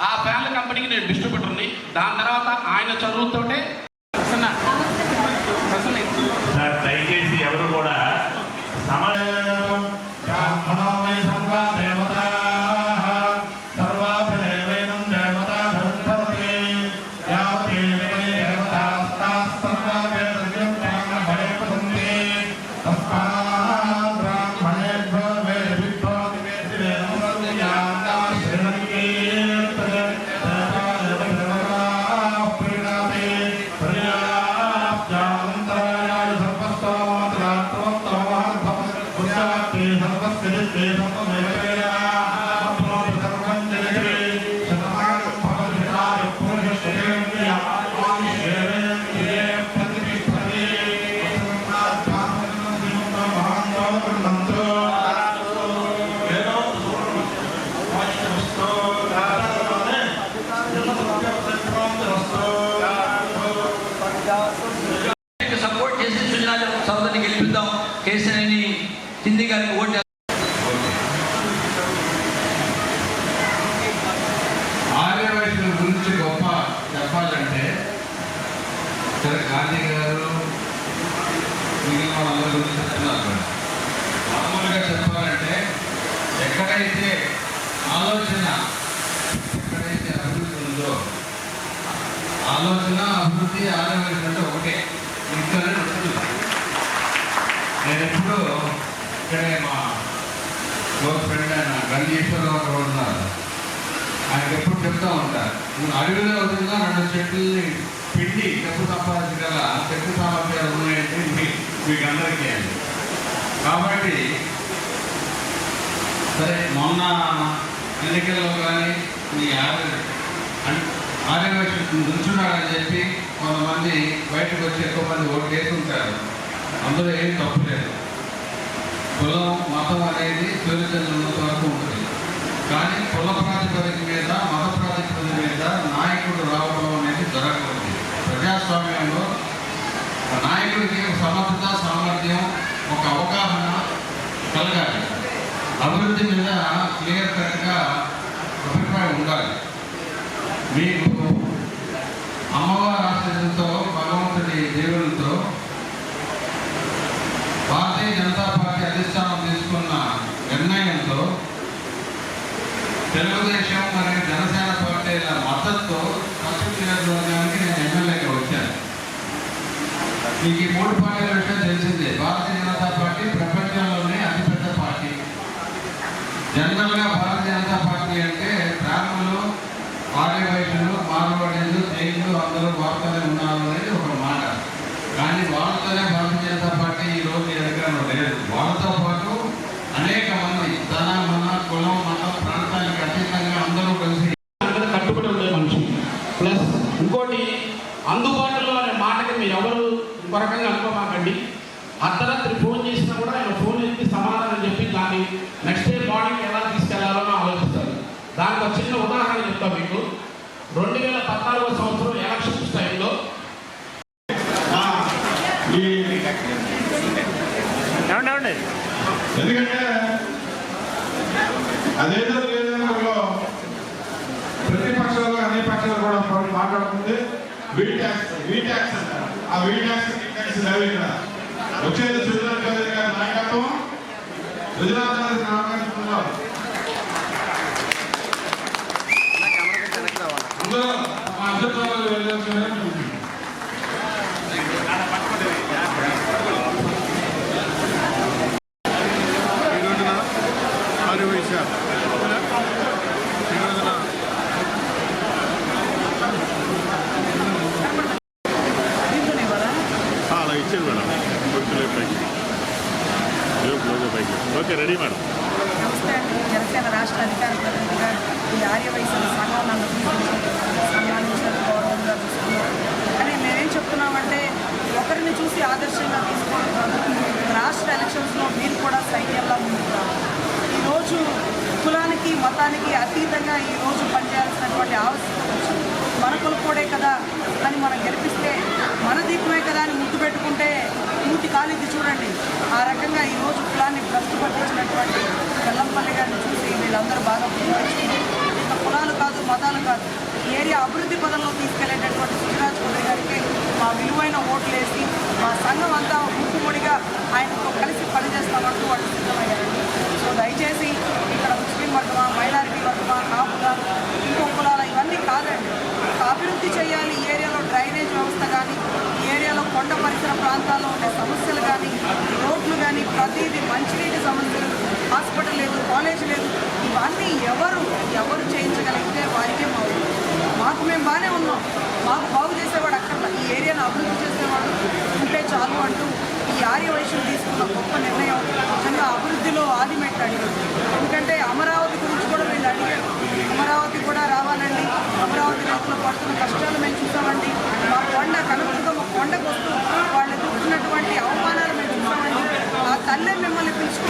ఆ ఫ్యాన్ల కంపెనీకి నేను డిస్ట్రిబ్యూటర్ని దాని తర్వాత ఆయన చదువుతోటే దయచేసి ఎవరు కూడా సమ బ్రాహ్మణోమై హిందీ గారికి ఓటు ఆర్యవైశ్యుల గురించి గొప్ప చెప్పాలంటే సరే గాంధీ గారు మిగిలిన వాళ్ళందరి గురించి చెప్తున్నారు కదా. మామూలుగా చెప్పాలంటే ఎక్కడైతే ఆలోచన ఎక్కడైతే అభివృద్ధి ఉందో ఆలోచన అభివృద్ధి ఆర్యవైశ్యులు అంటే ఒకటే ఇంకా ఉంటుంది నేను ఎప్పుడు ఇక్కడే మా క్లోజ్ ఫ్రెండ్ అయిన గంగేశ్వరరావు గారు ఉన్నారు. ఆయన ఎప్పుడు చెప్తా ఉంటారు అడవిలో వదిలినా రెండు చెట్లని పిండి డబ్బు సంపాదించగల శక్తి సామర్థ్యాలు ఉన్నాయంటే మీ- మీకు అందరికీ అండి. కాబట్టి సరే మొన్న ఎన్నికల్లో కానీ మీ ఆర్య ఆర్యవేశం చెప్పి కొంతమంది బయటకు వచ్చి ఎక్కువ మంది ఓటు వేసుకుంటారు అందులో ఏం తప్పు లేదు. కులం మతం అనేది సూర్యచంద్రుడు ఉన్నంత వరకు ఉంటుంది. కానీ కుల ప్రాతిపదిక మీద మత ప్రాతిపదిక మీద నాయకుడు రావడం అనేది జరగకూడదు. ప్రజాస్వామ్యంలో నాయకుడికి సమర్థత సామర్థ్యం ఒక అవగాహన కలగాలి. అభివృద్ధి మీద క్లియర్ కట్గా అభిప్రాయం ఉండాలి. మీకు పార్టీల మద్దతుతో పశ్చిమ నియోజకవర్గానికి నేను ఎమ్మెల్యేగా వచ్చాను మీకు ఈ మూడు పార్టీల విషయం తెలిసిందే భారతీయ జనతా పార్టీ ప్రపంచంలోనే అతిపెద్ద పార్టీ జనరల్గా భారతీయ జనతా పార్టీ అంటే అందుబాటులో అనే మాటకి మీరు ఎవరు రకంగా అనుకోమాకండి. అర్ధరాత్రి ఫోన్ చేసినా కూడా ఆయన ఫోన్ ఎత్తి సమాధానం చెప్పి దాన్ని నెక్స్ట్ డే మార్నింగ్ ఎలా తీసుకెళ్ళాలో ఆలోచిస్తారు దానికి ఒక చిన్న ఉదాహరణ చెప్తాను మీకు. రెండు వేల పద్నాలుగో సంవత్సరం ఎలక్షన్స్ టైంలో ఎందుకంటే అదేదో లేదనలో ప్రతిపక్షాలు అన్ని పక్షాలు కూడా మాట్లాడుతుంది వీల్ ట్యాక్స్ వీల్ ట్యాక్స్ అంటారు ఆ వీల్ ట్యాక్స్ ఈ ట్యాక్స్ లేవు ఇక్కడ వచ్చేది సుజనాథ్ చౌదరి గారి నాయకత్వం సుజనాథ్ చౌదరి నాయకత్వంలో అందరూ మా అభ్యర్థులు వెళ్ళాల్సిందని అలా ఇచ్చేది మేడం గుర్తులే పైకి లోగో పైకి ఓకే రెడీ మేడం నమస్తే అండి. జనసేన రాష్ట్ర అధికార ప్రతినిధిగా ఈ ఆర్యవైశ్యుల సంఘం నన్ను సన్మానించారు గౌరవంగా కానీ మేమేం చెప్తున్నామంటే ఒకరిని చూసి ఆదర్శంగా తీసుకోవడం కాదు. రాష్ట్ర ఎలక్షన్స్లో మీరు కూడా సైన్యంలా ముందుకు ఈరోజు కులానికి మతానికి అతీతంగా ఈరోజు పనిచేయాల్సినటువంటి ఆవశ్యకత వచ్చింది. మన కదా అని మనం గెలిపి మన దీపమే కదా అని ముద్దు పెట్టుకుంటే మూతి చూడండి. ఆ రకంగా ఈరోజు కులాన్ని భ్రష్టుపట్టించినటువంటి వెల్లంపల్లి గారిని చూసి వీళ్ళందరూ బాగా గుర్తించి కులాలు కాదు మతాలు కాదు. ఈ ఏరియా అభివృద్ధి పదంలో తీసుకెళ్ళేటటువంటి సుజరాజ్ చౌదరి గారికి మా విలువైన ఓట్లు వేసి మా సంఘం అంతా పరిసర ప్రాంతాల్లో ఉండే సమస్యలు కానీ రోడ్లు కానీ ప్రతిదీ మంచినీటి సమస్యలు హాస్పిటల్ లేదు కాలేజ్ లేదు ఇవన్నీ ఎవరు ఎవరు చేయించగలిగితే వారికే మా మాకు మేము బాగానే ఉన్నాం. మాకు బాగు చేసేవాడు అక్కడ ఈ ఏరియాను అభివృద్ధి చేసేవాడు. ఉంటే చాలు అంటూ ఈ ఆర్య వైశ్యం తీసుకున్న గొప్ప నిర్ణయం నిజంగా అభివృద్ధిలో ఆదిమెట్టాడు Please